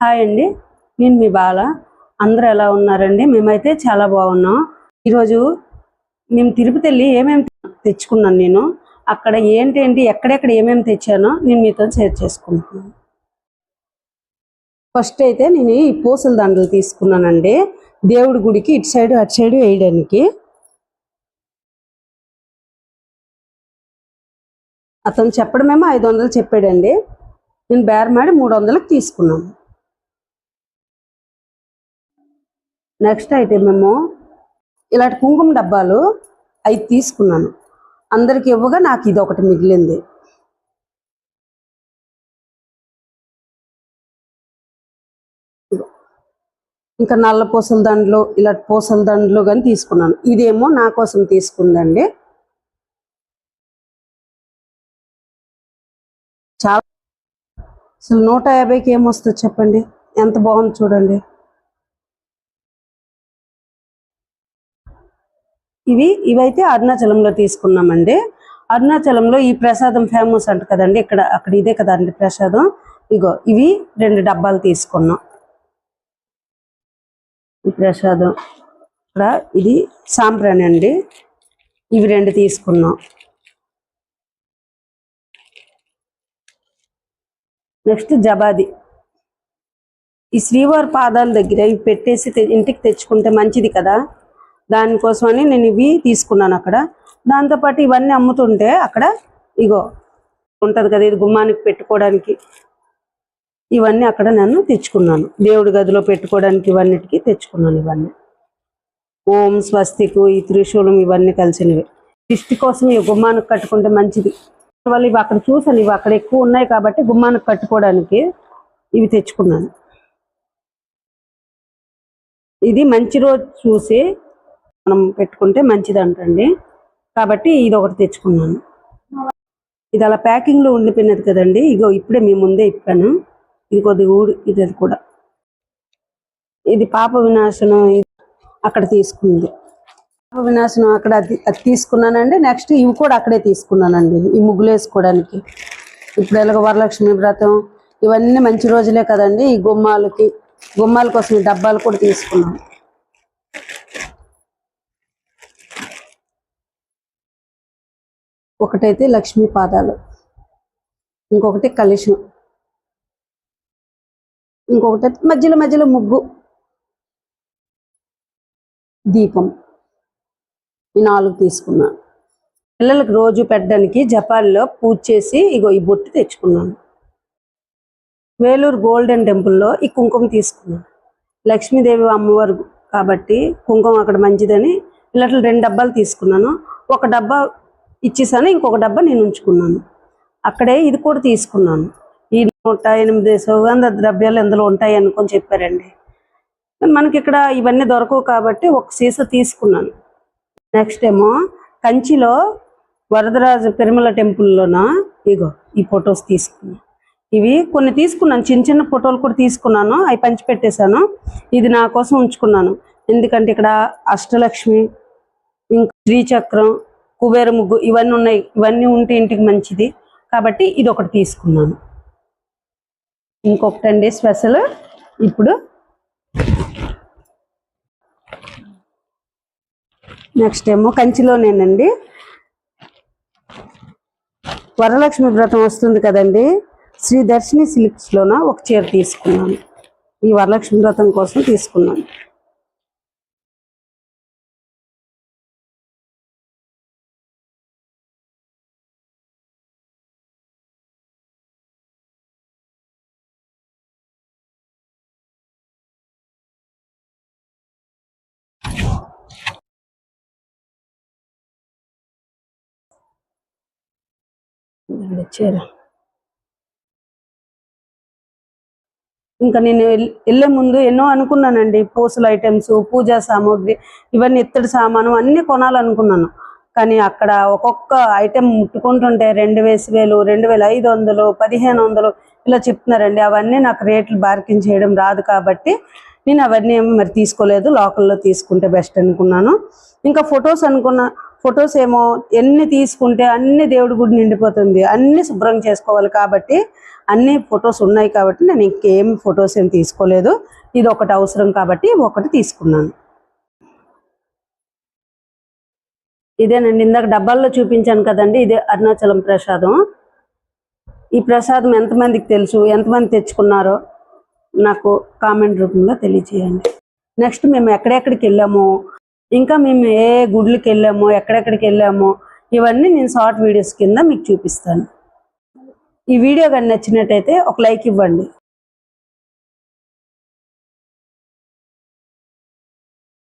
Hi అండి. నేను మీ బాల. అందరూ ఎలా ఉన్నారండి? మేమైతే చాలా బాగున్నాం. ఈరోజు మేము తిరుపతి వెళ్ళి ఏమేమి తెచ్చుకున్నాను నేను అక్కడ ఏంటేంటి ఎక్కడెక్కడ ఏమేమి తెచ్చానో నేను మీతో షేర్ చేసుకుంటున్నాను. ఫస్ట్ అయితే నేను ఈ పూసల దండలు తీసుకున్నానండి. దేవుడి గుడికి ఇటు సైడ్ అటు సైడ్ వేయడానికి. అతను చెప్పడమేమో ఐదు వందలు చెప్పాడండి. నేను బేరమాడి మూడు వందలకు తీసుకున్నాను. నెక్స్ట్ అయితే ఏమో ఇలాంటి కుంకుమ డబ్బాలు అవి తీసుకున్నాను. అందరికి ఇవ్వగా నాకు ఇది ఒకటి మిగిలింది. ఇంకా నల్ల పూసల దండలు ఇలాంటి పూసల దండలు కానీ తీసుకున్నాను. ఇదేమో నా కోసం తీసుకుందండి. చాలా అసలు నూట యాభైకి ఏమొస్తుంది చెప్పండి? ఎంత బాగుంది చూడండి. ఇవి ఇవైతే అరుణాచలంలో తీసుకున్నామండి. అరుణాచలంలో ఈ ప్రసాదం ఫేమస్ అంట కదండి. ఇక్కడ అక్కడ ఇదే కదండి ప్రసాదం. ఇగో ఇవి రెండు డబ్బాలు తీసుకున్నాం. ఈ ప్రసాదం ఇక్కడ ఇది సాంప్రాణి అండి. ఇవి రెండు తీసుకున్నాం. నెక్స్ట్ జబాది. ఈ శ్రీవారి పాదాల దగ్గర ఇవి పెట్టేసి ఇంటికి తెచ్చుకుంటే మంచిది కదా. దానికోసమని నేను ఇవి తీసుకున్నాను అక్కడ. దాంతోపాటు ఇవన్నీ అమ్ముతుంటే అక్కడ ఇగో ఉంటుంది కదా ఇది గుమ్మానికి పెట్టుకోవడానికి. ఇవన్నీ అక్కడ నేను తెచ్చుకున్నాను. దేవుడి గదిలో పెట్టుకోవడానికి ఇవన్నిటికి తెచ్చుకున్నాను ఇవన్నీ. ఓం స్వస్తికు ఈ త్రిశూలం ఇవన్నీ కలిసినవి. దిష్టి కోసం ఈ గుమ్మానికి కట్టుకుంటే మంచిది. వాళ్ళు ఇవి అక్కడ చూసాను ఇవి అక్కడ ఎక్కువ ఉన్నాయి కాబట్టి గుమ్మానికి కట్టుకోవడానికి ఇవి తెచ్చుకున్నాను. ఇది మంచి రోజు చూసి మనం పెట్టుకుంటే మంచిది అంటండి కాబట్టి ఇది ఒకటి తెచ్చుకున్నాను. ఇది అలా ప్యాకింగ్లో ఉండిపోయినది కదండి. ఇగో ఇప్పుడే మీ ముందే ఇప్పాను. ఇది కొద్దిగా ఊడి ఇది అది కూడా. ఇది పాప వినాశనం అక్కడ తీసుకుంది. పాప వినాశనం అక్కడ అది తీసుకున్నానండి. నెక్స్ట్ ఇవి కూడా అక్కడే తీసుకున్నానండి. ఈ ముగ్గులు వేసుకోవడానికి. ఇప్పుడు ఎలాగో వరలక్ష్మి వ్రతం ఇవన్నీ మంచి రోజులే కదండి ఈ గుమ్మాలకి. గుమ్మాల కోసం ఈ డబ్బాలు కూడా తీసుకున్నాను. ఒకటైతే లక్ష్మీ పాదాలు. ఇంకొకటి కలుషం ఇంకొకటి అయితే మధ్యలో మధ్యలో ముగ్గు. దీపం. ఈ నాలుగు తీసుకున్నాను. పిల్లలకు రోజు పెట్టడానికి జపాన్లో పూజ చేసి ఇగో ఈ బొట్టు తెచ్చుకున్నాను. వేలూరు గోల్డెన్ టెంపుల్లో ఈ కుంకుమ తీసుకున్నాను. లక్ష్మీదేవి అమ్మవారు కాబట్టి కుంకుమ అక్కడ మంచిదని. ఇలాంటి రెండు డబ్బాలు తీసుకున్నాను. ఒక డబ్బా ఇచ్చేసాను. ఇంకొక డబ్బా నేను ఉంచుకున్నాను. అక్కడే ఇది కూడా తీసుకున్నాను. ఈ నూట ఎనిమిది సుగంధ ద్రవ్యాలు ఇందులో ఉంటాయి అనుకొని చెప్పారండి. మనకి ఇక్కడ ఇవన్నీ దొరకవు కాబట్టి ఒక సీసా తీసుకున్నాను. నెక్స్ట్ ఏమో కంచిలో వరదరాజు పెరుమల టెంపుల్లోన ఇగో ఈ ఫొటోస్ తీసుకున్నాను ఇవి కొన్ని తీసుకున్నాను. చిన్న చిన్న ఫోటోలు కూడా తీసుకున్నాను. అవి పంచి పెట్టేశాను ఇది నా కోసం ఉంచుకున్నాను. ఎందుకంటే ఇక్కడ అష్టలక్ష్మి ఇంకా శ్రీచక్రం కుబేర ముగ్గు ఇవన్నీ ఉన్నాయి ఇవన్నీ ఉంటే ఇంటికి మంచిది. కాబట్టి ఇది ఒకటి తీసుకున్నాను ఇంకొకటండి స్పెషల్ ఇప్పుడు నెక్స్ట్ ఏమో కంచిలోనేనండి. వరలక్ష్మి వ్రతం వస్తుంది కదండి. శ్రీ దర్శిని సిల్క్స్లోన ఒక చీర తీసుకున్నాను. ఈ వరలక్ష్మి వ్రతం కోసం తీసుకున్నాను. ఇదిగోండి చీర ఇంకా నేను వెళ్ళే ముందు ఎన్నో అనుకున్నానండి. పూసల ఐటమ్స్ పూజా సామాగ్రి ఇవన్నీ ఇత్తడి సామాను అన్ని కొనాలనుకున్నాను. కానీ అక్కడ ఒక్కొక్క ఐటెం ముట్టుకుంటుంటే రెండు వేసి వేలు రెండు వేల ఐదు వందలు పదిహేను వందలు ఇలా చెప్తున్నారండి. అవన్నీ నాకు రేట్లు బార్కింగ్ చేయడం రాదు కాబట్టి నేను అవన్నీ ఏమీ మరి తీసుకోలేదు. లోకల్లో తీసుకుంటే బెస్ట్ అనుకున్నాను. ఇంకా ఫొటోస్ అనుకున్నా ఫొటోస్ ఏమో ఎన్ని తీసుకుంటే అన్ని దేవుడి గుడి నిండిపోతుంది. అన్ని శుభ్రం చేసుకోవాలి కాబట్టి అన్ని ఫొటోస్ ఉన్నాయి కాబట్టి నేను ఇంకేం ఫొటోస్ ఏం తీసుకోలేదు. ఇది ఒకటి అవసరం కాబట్టి ఒకటి తీసుకున్నాను. ఇదేనండి ఇందాక డబ్బాల్లో చూపించాను కదండి ఇదే అరుణాచలం ప్రసాదం. ఈ ప్రసాదం ఎంతమందికి తెలుసు? ఎంతమంది తెచ్చుకున్నారో నాకు కామెంట్ రూపంలో తెలియజేయండి. నెక్స్ట్ మేము ఎక్కడెక్కడికి వెళ్ళాము ఇంకా మేము ఏ గుడ్లకి వెళ్ళామో ఎక్కడెక్కడికి వెళ్ళాము ఇవన్నీ నేను షార్ట్ వీడియోస్ కింద మీకు చూపిస్తాను. ఈ వీడియో కానీ నచ్చినట్టయితే ఒక లైక్ ఇవ్వండి.